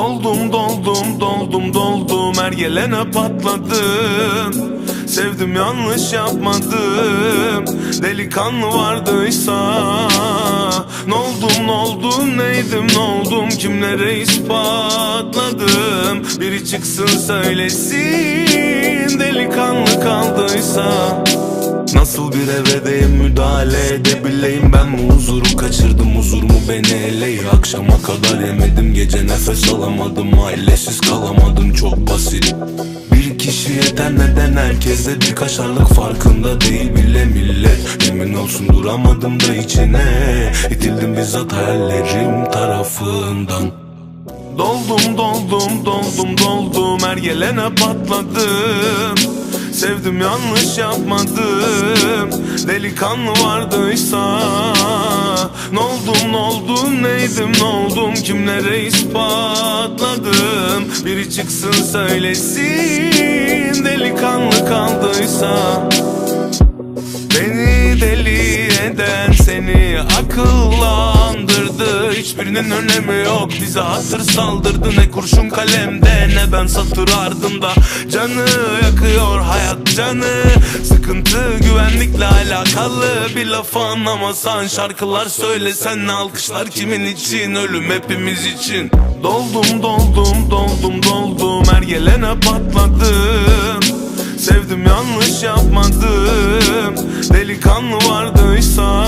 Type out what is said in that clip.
Doldum doldum doldum doldum. Her gelene patladım. Sevdim yanlış yapmadım. Delikanlı vardıysa Noldum noldum neydim noldum Kimlere ispatladım? Biri çıksın söylesin. Delikanlı kaldıysa Nasıl bir evredeyim müdahale edebileyim? Ben bu huzuru kaçırdım huzurum beni eleyi Akşama kadar yemedim gece nefes alamadım. Ailesiz kalamadım çok basit. Bir kişi yeter neden herkeste bir kaşarlık farkında değil bile millet. Emin olsun duramadım da içine. İtildim bizzat hayallerim tarafından. Doldum doldum doldum doldum. Her gelene patladım. Sevdim yanlış yapmadım. Delikanlı vardıysa Ne oldum ne oldum neydim ne oldum Kimlere ispatladım? Biri çıksın söylesin Delikanlı kaldıysa. Beni deli eden seni akıllandırdı. Hiçbirinin önemi yok bize hatır saldırdı. Ne kurşun kalemde ne ben satır ardında. Canı yakıyor hayat canı Sıkıntı güvenlikle alakalı Bir laf anlamasan şarkılar söylesen alkışlar kimin için Ölüm hepimiz için. Doldum doldum doldum doldum her gelene patladım. Sevdim yanlış yapmadım. Delikanlı vardıysa